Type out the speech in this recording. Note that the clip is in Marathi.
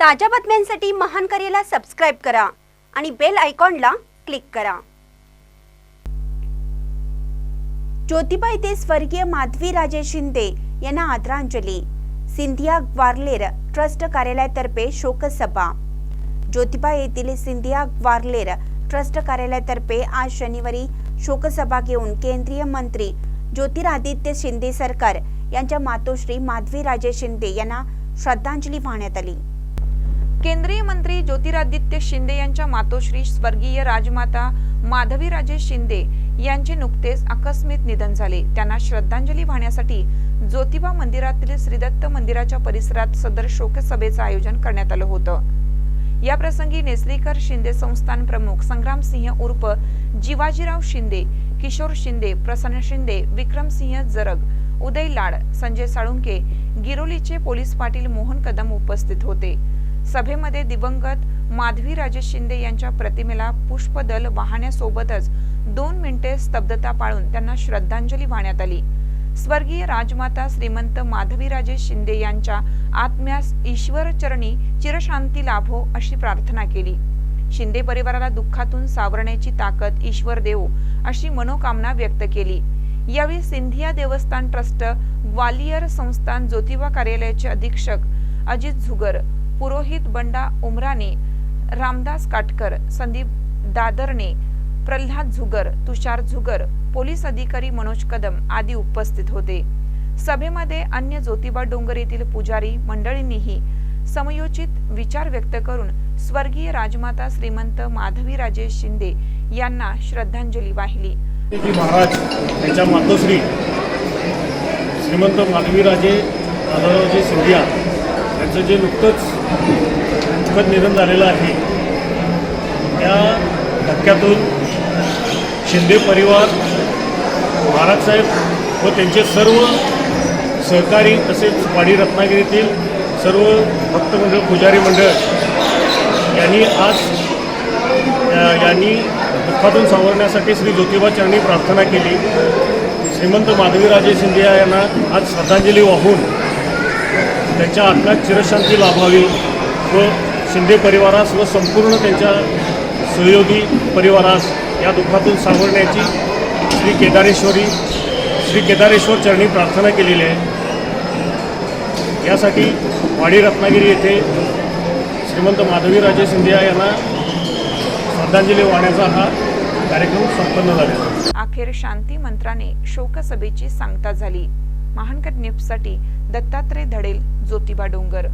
ताज्या बातम्यांसाठी महान करेला सबस्क्राईब करा आणि बेल आयकॉनला क्लिक करा. ज्योतिबा येथे स्वर्गीय माधवी राजे शिंदे यांना आदरांजली. सिंधिया ग्वारलेर ट्रस्ट कार्यालयातर्फे शोकसभा. ज्योतिबा येथील सिंधिया ग्वारलेर ट्रस्ट कार्यालयातर्फे आज शनिवारी शोकसभा घेऊन केंद्रीय मंत्री ज्योतिरादित्य शिंदे सरकार यांच्या मातोश्री माधवी राजे शिंदे यांना श्रद्धांजली वाहण्यात आली. केंद्रीय मंत्री ज्योतिरादित्य शिंदे यांच्या मातोश्री स्वर्गीय राजमाता माधवीराजे शिंदे यांचे नुकतेच आकस्मित निधन झाले. त्यांना श्रद्धांजली वाहण्यासाठी ज्योतिबा मंदिरातील श्रीदत्त मंदिराच्या परिसरात सदर शोकसभेचं आयोजन करण्यात आलं होतं. या प्रसंगी नेसरीकर शिंदे संस्थान प्रमुख संग्राम सिंह उर्फ जिवाजीराव शिंदे किशोर शिंदे प्रसन्न शिंदे विक्रमसिंह जरग उदय लाड संजय साळुंके गिरोलीचे पोलीस पाटील मोहन कदम उपस्थित होते. सभेमध्ये दिवंगत माधवी राजे शिंदे यांच्या प्रतिमेला पुष्पदल वाहण्यासोबतच दोन मिनिटे स्तब्धता पाळून त्यांना श्रद्धांजली वाहण्यात आली. स्वर्गीय राजमाता श्रीमंत माधवीराजे शिंदे यांच्या आत्म्यास ईश्वर चरणी चिरशांती लाभो अशी प्रार्थना केली. शिंदे परिवाराला दुःखातून सावरण्याची ताकद ईश्वर देव अशी मनोकामना व्यक्त केली. यावेळी सिंधिया देवस्थान ट्रस्ट ग्वालियर संस्थान ज्योतिबा कार्यालयाचे अधीक्षक अजित झुगर पुरोहित बंडा उमराने रामदास काटकर संदीप दादरने प्रल्हाद झुगर तुषार झुगर पोलीस अधिकारी मनोज कदम आदी उपस्थित होते. सभेमध्ये अन्य ज्योतिबा डोंगर येथील पुजारी मंडळींनीही समयोचित विचार व्यक्त करून स्वर्गीय राजमाता श्रीमंत माधवीराजे शिंदे यांना श्रद्धांजली वाहिली. महाराज यांच्या मातोश्री श्रीमंत माधवीराजे दादारावजी सिंधिया यांचं जे नुकतंच दुःखद निधन झालेलं आहे त्या धक्क्यातून शिंदे परिवार महाराजसाहेब व त्यांचे सर्व सहकारी तसेच वाडी रत्नागिरीतील सर्व भक्तमंडळ पुजारी मंडळ यांनी आज या- यांनी दुःखातून सावरण्यासाठी श्री ज्योतिबा चरणी प्रार्थना केली. श्रीमंत माधवीराजे शिंदे यांना आज श्रद्धांजली वाहून त्यांच्या आत्म्यात चिरशांती लाभावी व शिंदे परिवारास व संपूर्ण त्यांच्या सहयोगी परिवारास या दुःखातून सावरण्याची श्री केदारेश्वरी श्री केदारेश्वर चरणी प्रार्थना केलेली आहे. यासाठी वाडी रत्नागिरी येथे श्रीमंत माधवीराजे सिंधिया यांना श्रद्धांजली वाहण्याचा हा कार्यक्रम संपन्न झालेला आहे अखेर शांती मंत्राने शोकसभेची सांगता झाली. महानकर न्यूजसाठी दत्तात्रय धडेल ज्योतिबा डोंगर.